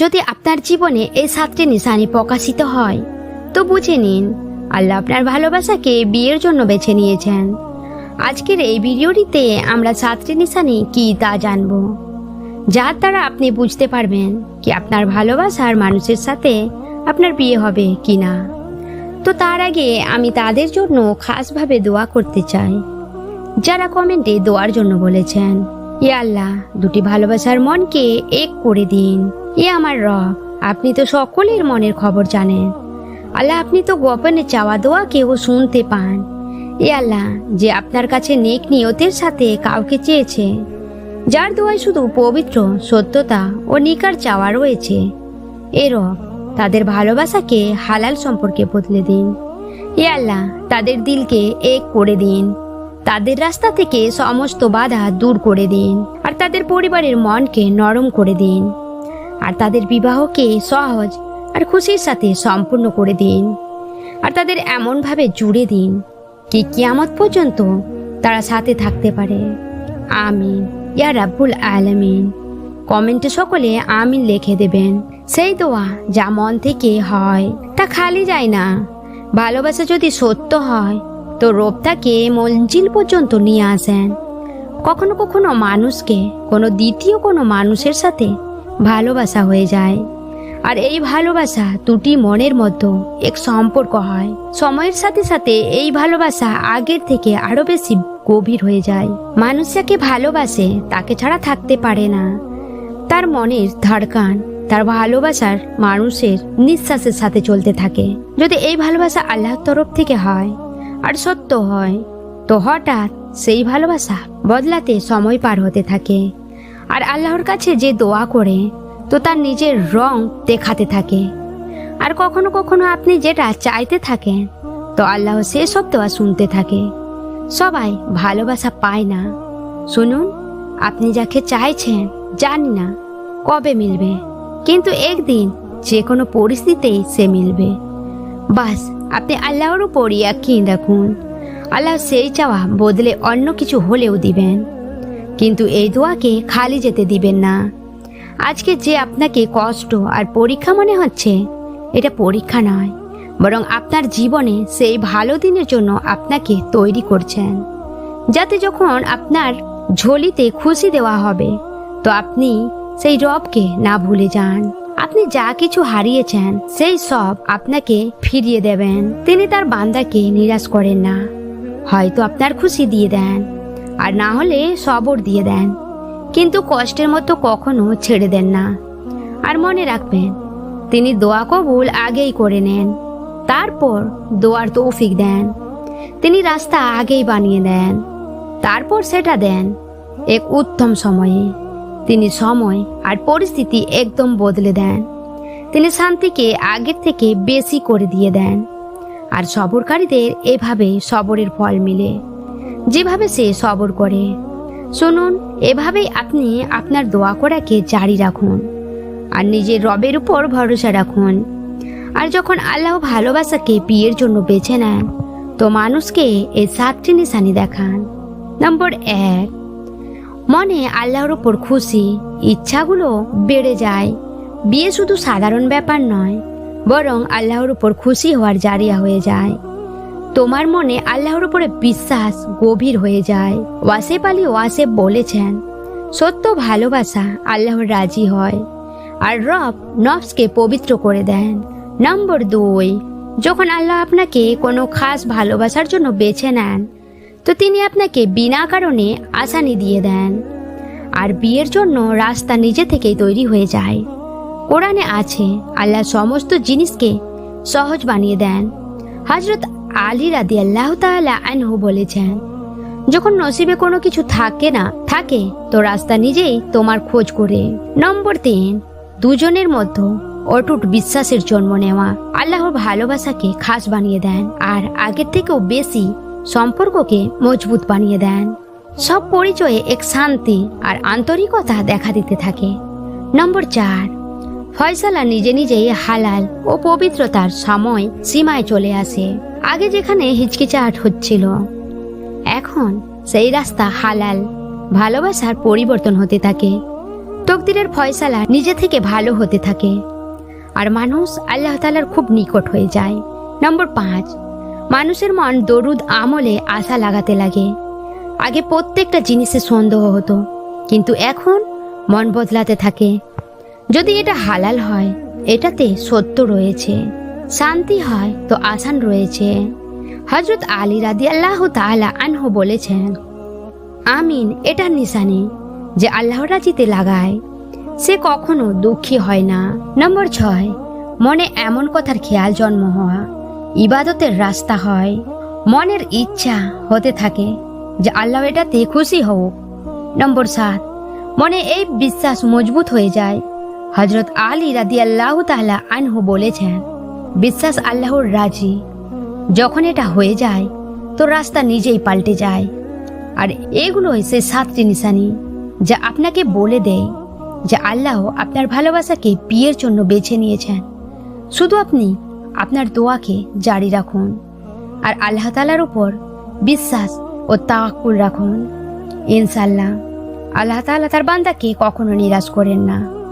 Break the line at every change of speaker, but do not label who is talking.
যদি আপনার জীবনে এই সাতটি নিশানি প্রকাশিত হয়, তো বুঝে নিন, আল্লাহ আপনার ভালোবাসাকে বিয়ের জন্য বেছে নিয়েছেন। আজকের এই ভিডিওটিতে আমরা সাতটি নিশানি কি তা জানব। যার দ্বারা আপনি বুঝতে পারবেন কি আপনার ভালোবাসার মানুষের সাথে আপনার বিয়ে হবে কি না। তো তার আগে আমি তাদের জন্য খাসভাবে দোয়া করতে চাই। যারা কমেন্টে দোয়ার জন্য বলেছেন ই আল্লাহ, দুটি ভালোবাসার মনকে এক করে দিন। এ আমার রব, আপনি তো সকলের মনের খবর জানেন। আল্লাহ, আপনি তো গোপনে চাওয়া দোয়া কেউ শুনতে পান। এ আল্লাহ, যে আপনার কাছে নেক নিয়তের সাথে কাউকে চেয়েছে, যার দোয়ায় শুধু পবিত্র, সত্যতা ও নিকার চাওয়া রয়েছে, এ রব, তাদের ভালোবাসাকে হালাল সম্পর্কে বদলে দিন। এ আল্লাহ, তাদের দিলকে এক করে দিন। তাদের রাস্তা থেকে সমস্ত বাধা দূর করে দিন আর তাদের পরিবারের মনকে নরম করে দিন আর তাদের বিবাহকে সহজ আর খুশির সাথে সম্পূর্ণ করে দিন আর তাদের এমনভাবে জুড়ে দিন কি কিয়ামত পর্যন্ত তারা সাথে থাকতে পারে। আমিন। ইয়া রাব্বুল আলামিন। কমেন্টে সকলে আমিন লিখে দেবেন। সেই দোয়া যা মন থেকে হয়, তা খালি যায় না। ভালোবাসা যদি সত্য হয় তো রোগ তাকে মঞ্জিল পর্যন্ত নিয়ে আসেন। কখনো কখনো মানুষকে, কোনো দ্বিতীয় কোনো মানুষের সাথে ভালোবাসা হয়ে যায়। আর এই ভালোবাসা দুটি মনের মধ্যে এক সম্পর্ক হয়। সময়ের সাথে সাথে এই ভালোবাসা আগের থেকে আরও বেশি গভীর হয়ে যায়। মানুষ যাকে ভালোবাসে, তাকে ছাড়া থাকতে পারে না। তার মনের ধড়কান তার ভালোবাসার মানুষের নিঃশ্বাসের সাথে চলতে থাকে। যদি এই ভালোবাসা আল্লাহর তরফ থেকে হয় আর সত্য হয়। তো হঠাৎ সেই ভালোবাসা বদলাতে সময় পার হতে থাকে। আর আল্লাহর কাছে যে দোয়া করে, তো তার নিজের রং দেখাতে থাকে। আর কখনো কখনো আপনি যেটা চাইতে থাকেন, তো আল্লাহ সেসব দোয়া শুনতে থাকে। সবাই ভালোবাসা পায় না। শুনুন, আপনি যাকে চাইছেন জানি না কবে মিলবে, কিন্তু একদিন যে কোনো পরিস্থিতিতেই সে মিলবে। বাস আপনি আল্লাহর উপর ইয়াকিন রাখুন। আল্লাহ সেই চাওয়া বদলে অন্য কিছু হলেও দিবেন। কিন্তু এই দোয়াকে খালি যেতে দিবেন না। আজকে যে আপনাকে কষ্ট আর পরীক্ষা মনে হচ্ছে, এটা পরীক্ষা নয়, বরং আপনার জীবনে সেই ভালো দিনের জন্য আপনাকে তৈরি করছেন। যাতে যখন আপনার ঝোলিতে খুশি দেওয়া হবে, তো আপনি সেই রবকে না ভুলে যান। আপনি যা কিছু হারিয়েছেন, সেই সব আপনাকে ফিরিয়ে দেবেন। তিনি তার বান্দাকে নিরাশ করেন না। হয়তো আপনার খুশি দিয়ে দেন, আর না হলে সবর দিয়ে দেন। কিন্তু কষ্টের মতো কখনো ছেড়ে দেন না। আর মনে রাখবেন, তিনি দোয়া কবুল আগেই করে নেন, তারপর দোয়ার তৌফিক দেন। তিনি রাস্তা আগেই বানিয়ে দেন, তারপর সেটা দেন এক উত্তম সময়ে। তিনি সময় আর পরিস্থিতি একদম বদলে দেন। তিনি শান্তিকে আগের থেকে বেশি করে দিয়ে দেন। আর সবরকারীদের এভাবে সবরের ফল মিলে। যেভাবে সে সবর করে। শুনুন, এভাবেই আপনি আপনার দোয়া করাকে জারি রাখুন। আর নিজের রবের উপর ভরসা রাখুন। আর যখন আল্লাহ ভালোবাসাকে বিয়ের জন্য বেছে নেন, তো মানুষকে এই সাতটি নিশানি দেখান। নম্বর এক মনে আল্লাহর উপর খুশি, ইচ্ছাগুলো বেড়ে যায়। বিয়ে শুধু সাধারণ ব্যাপার নয়, বরং আল্লাহর উপর খুশি হওয়ার জারিয়া হয়ে যায়। তোমার মনে আল্লাহর উপরে বিশ্বাস গভীর হয়ে যায়। ওয়াসেফ আলী ওয়াসেফ বলেছেন, সত্য ভালোবাসা আল্লাহর রাজি হয়। আর রব নফসকে পবিত্র করে দেন। নম্বর দুই, যখন আল্লাহ আপনাকে কোনো খাস ভালোবাসার জন্য বেছে নেন তো তিনি আপনাকে বিনা কারণে আসানি দিয়ে দেন। আর বিয়ের জন্য রাস্তা নিজে থেকেই তৈরি হয়ে যায়। কোরআনে আছে, আল্লাহ সমস্ত জিনিসকে সহজ বানিয়ে দেন। হজরত আলী রাদি আল্লাহ তাআলা আনহু বলেছেন, যখন নসিবে কোনো কিছু থাকে না, থাকে, তো রাস্তা নিজেই তোমার খোঁজ করে। নম্বর তিন, দুজনের মধ্যে অটুট বিশ্বাসের জন্ম নেওয়া। আল্লাহর ভালোবাসাকে খাস বানিয়ে দেন। আর আগের থেকেও বেশি সম্পর্ককে মজবুত বানিয়ে দেন। সব পরিচয়ে এক শান্তি আর আন্তরিকতা দেখা দিতে থাকে। নম্বর চার, ফয়সালা নিজে নিজেই হালাল ও পবিত্রতার সময় সীমায় চলে আসে, আগে যেখানে হিচকিচাট হচ্ছিল। এখন সেই রাস্তা হালাল, ভালোবাসার পরিবর্তন হতে থাকে। তকদিরের ফয়সালা নিজে থেকে ভালো হতে থাকে। আর মানুষ আল্লাহ তালার খুব নিকট হয়ে যায়। নম্বর পাঁচ মানুষের মন দরুদ আমলে আশা লাগাতে লাগে। আগে প্রত্যেকটা জিনিসে সন্দেহ হতো, কিন্তু এখন মন বদলাতে থাকে। যদি এটা হালাল হয়, এটাতে সত্য রয়েছে, শান্তি হয়, তো আসান রয়েছে। হজরত আলী রাদি আল্লাহ তালা আনহু বলেছেন, আমিন এটার নিশানি যে আল্লাহর রাজিতে লাগায়। সে কখনো দুঃখী হয় না। নম্বর ছয়, মনে এমন কথার খেয়াল জন্ম হওয়া। ইবাদতের রাস্তা হয়। মনের ইচ্ছা হতে থাকে যে আল্লাহ এটাতে খুশি হোক। নম্বর সাত, মনে এই বিশ্বাস মজবুত হয়ে যায়। হজরত আলী রাদি আল্লাহ তাহলা আনহু বলেছেন, বিশ্বাস আল্লাহর রাজি। যখন এটা হয়ে যায়, তো রাস্তা নিজেই পাল্টে যায়। আর এগুলোই সে সাতটি নিশানি যা আপনাকে বলে দেয় যে আল্লাহ আপনার ভালোবাসাকে বিয়ের জন্য বেছে নিয়েছেন। শুধু আপনি আপনার দোয়াকে জারি রাখুন। আর আল্লাহ তালার উপর বিশ্বাস ও তাকুল রাখুন। ইনশাল্লাহ আল্লাহ তালা তার বান্দাকে কখনো নিরাশ করেন না।